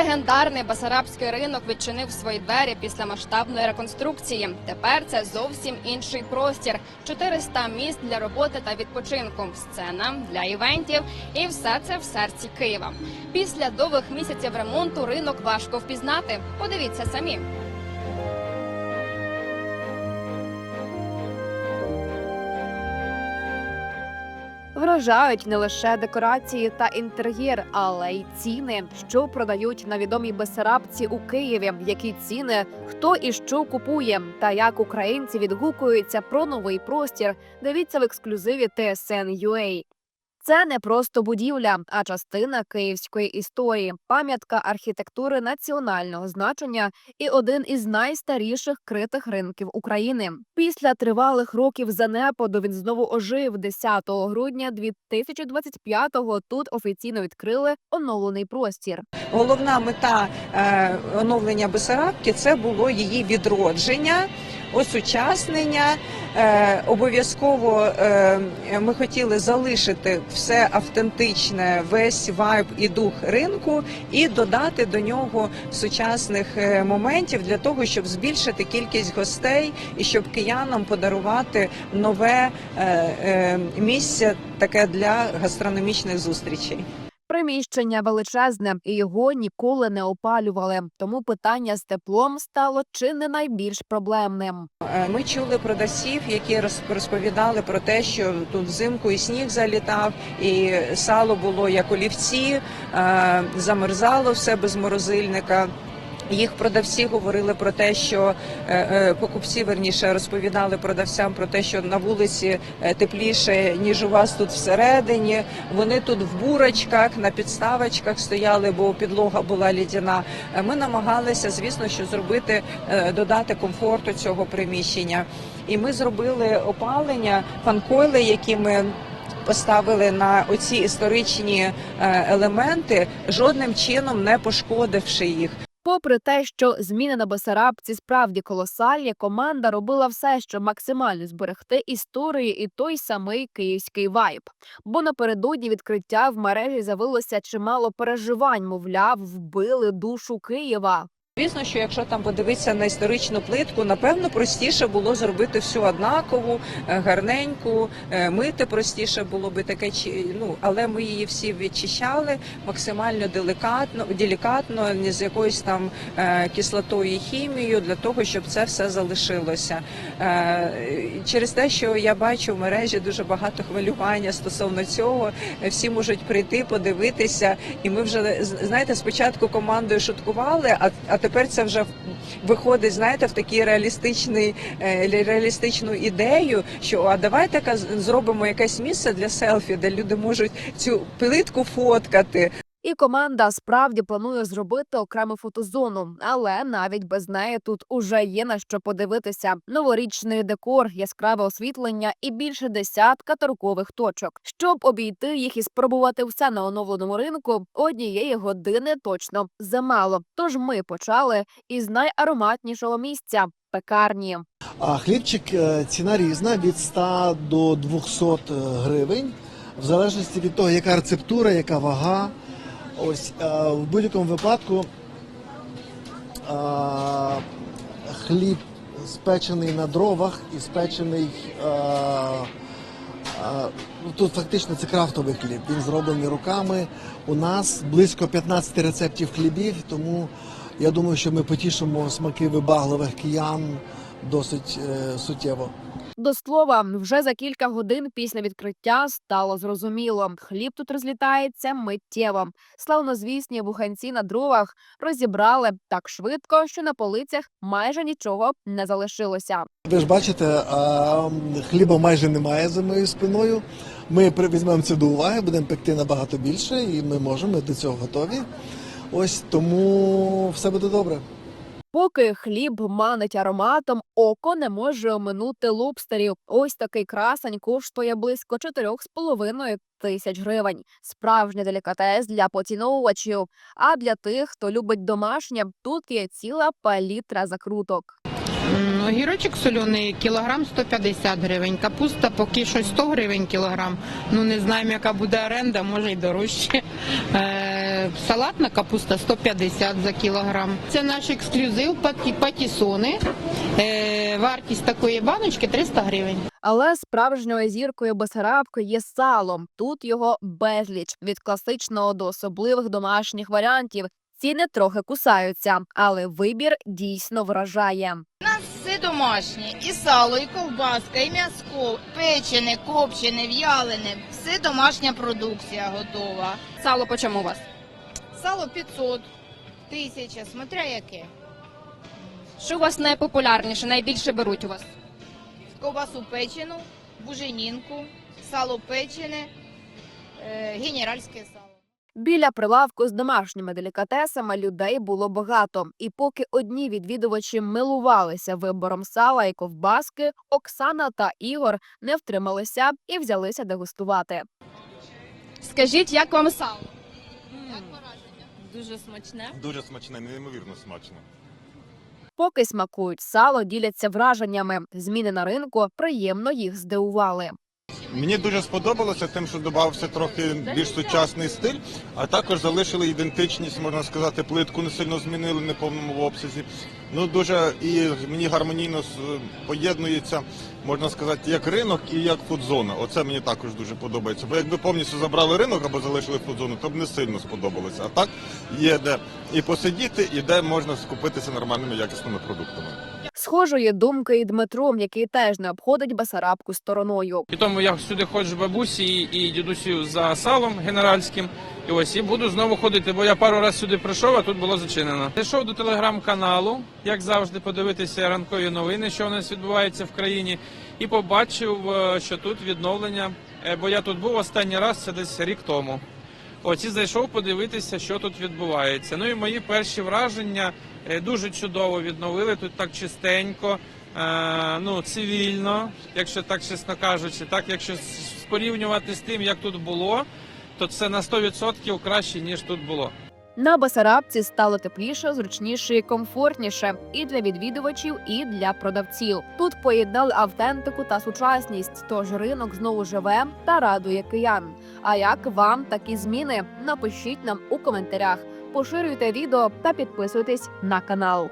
Легендарний Басарабський ринок відчинив свої двері після масштабної реконструкції. Тепер це зовсім інший простір. 400 місць для роботи та відпочинку, сцена для івентів, і все це в серці Києва. Після довгих місяців ремонту ринок важко впізнати. Подивіться самі. Вражають не лише декорації та інтер'єр, але й ціни, що продають на відомій Бесарабці у Києві. Які ціни, хто і що купує, та як українці відгукуються про новий простір. Дивіться в ексклюзиві TSN.ua. Це не просто будівля, а частина київської історії, пам'ятка архітектури національного значення і один із найстаріших критих ринків України. Після тривалих років занепаду він знову ожив 10 грудня 2025-го Тут офіційно відкрили оновлений простір. Головна мета е, оновлення Бесарабки це було її відродження, осучаснення. Е, обов'язково е, ми хотіли залишити все автентичне, весь вайб і дух ринку, і додати до нього сучасних е, моментів для того, щоб збільшити кількість гостей і щоб киянам подарувати нове місце таке для гастрономічних зустрічей. Приміщення величезне, і його ніколи не опалювали. Тому питання з теплом стало чи не найбільш проблемним. Е, Ми чули продавців, які роз- розповідали про те, що тут взимку і сніг залітав, і сало було як олівці, е, замерзало все без морозильника. Їх продавці говорили про те, що е, е, покупці верніше розповідали продавцям про те, що на вулиці е, тепліше ніж у вас тут всередині. Вони тут в бурочках на підставочках стояли, бо підлога була лідяна. Ми намагалися, звісно, що зробити додати комфорту цього приміщення. І ми зробили опалення фанкойли, які ми. Поставили на оці історичні елементи, жодним чином не пошкодивши їх. Попри те, що зміни на Басарабці справді колосальні, команда робила все, щоб максимально зберегти історії і той самий київський вайб. Бо напередодні відкриття в мережі з'явилося чимало переживань, мовляв, вбили душу Києва. Звісно, що якщо там подивитися на історичну плитку, напевно, простіше було зробити всю однакову, е, гарненьку, е, мити простіше було би таке, ну але ми її всі відчищали максимально делікатно, делікатно, не з якоюсь там е, кислотою і хімією, для того, щоб це все залишилося. Через те, що я бачу в мережі дуже багато хвилювання стосовно цього, всі можуть прийти, подивитися, і ми вже знаєте, спочатку командою шуткували, а, а тепер це вже виходить, знаєте, в такий реалістичний е, реалістичну ідею, що а давайте зробимо якесь місце для селфі, де люди можуть цю плитку фоткати. І команда справді планує зробити окрему фотозону, але навіть без неї тут уже є на що подивитися: новорічний декор, яскраве освітлення і більше десятка торгових точок. Щоб обійти їх і спробувати все на оновленому ринку, однієї години точно замало. Тож ми почали із найароматнішого місця пекарні. А хлібчик е, ціна різна від 100 до 200 гривень, в залежності від того, яка рецептура, яка вага. Ось е, в будь-якому випадку е, хліб спечений на дровах і спечений. е, ну, Тут фактично це крафтовий хліб. Він зроблений руками. У нас близько 15 рецептів хлібів, тому я думаю, що ми потішимо смаки вибагливих киян досить суттєво. До слова, вже за кілька годин після відкриття стало зрозуміло, хліб тут розлітається миттєво. Славнозвісні буханці на дровах розібрали так швидко, що на полицях майже нічого не залишилося. Ви ж бачите, хліба майже немає за моєю спиною. Ми візьмемо це до уваги, будемо пекти набагато більше, і ми можемо ми до цього готові. Ось тому все буде добре. Поки хліб манить ароматом, око не може оминути лобстерів. Ось такий красень коштує близько 4,5 тисяч гривень. Справжній делікатес для поціновувачів. А для тих, хто любить домашнє, тут є ціла палітра закруток. М, Огірочок соляний кілограм 150 гривень, капуста поки що 100 гривень кілограм. Ну не знаємо, яка буде оренда, може й дорожче. Салатна капуста 150 за кілограм. Це наш ексклюзив паті- патісони. Е, Вартість такої баночки 300 гривень. Але справжньою зіркою Бесарабки є сало. Тут його безліч від класичного до особливих домашніх варіантів. Ціни трохи кусаються, але вибір дійсно вражає. Нас Все домашнє, і сало, і ковбаска, і м'яско, печене, копчене, в'ялене. Все домашня продукція готова. Сало по чому у вас? Сало 500, 1000, смотря яке. Що у вас найпопулярніше, найбільше беруть у вас? Ковбасу печену, буженінку, сало печене, е, генеральське сало. Біля прилавку з домашніми делікатесами людей було багато, і поки одні відвідувачі милувалися вибором сала і ковбаски, Оксана та Ігор не втрималися і взялися дегустувати. Скажіть, як вам сало? Дуже смачне. Дуже смачне, неймовірно смачно. Поки смакують сало, діляться враженнями. Зміни на ринку приємно їх здивували. Мені дуже сподобалося тим, що додався трохи більш сучасний стиль, а також залишили ідентичність, можна сказати, плитку не сильно змінили не повному обсязі. Ну дуже і мені гармонійно поєднується, можна сказати, як ринок і як фудзона. Оце мені також дуже подобається. Бо якби повністю забрали ринок або залишили фудзону, то б не сильно сподобалося. А так є де і посидіти, і де можна скупитися нормальними якісними продуктами. Схожої думки і Дмитро, який теж не обходить Басарабку стороною. І тому я сюди ходжу бабусі і, і за салом генеральським. І ось і буду знову ходити, бо я пару разів сюди прийшов, а тут було зачинено. Зайшов до телеграм-каналу, як завжди, подивитися ранкові новини, що у нас відбувається в країні, і побачив, е, що тут відновлення. Е, Бо я тут був останній раз, це десь рік тому. Ось і зайшов подивитися, що тут відбувається. Ну і мої перші враження е, дуже чудово відновили. Тут так чистенько, е, ну цивільно, якщо так чесно кажучи, так якщо порівнювати з тим, як тут було, то це на 100% краще ніж тут було. На Басарабці стало тепліше, зручніше і комфортніше і для відвідувачів, і для продавців. Тут поєднали автентику та сучасність. Тож ринок знову живе та радує киян. А як вам такі зміни? Напишіть нам у коментарях, поширюйте відео та підписуйтесь на канал.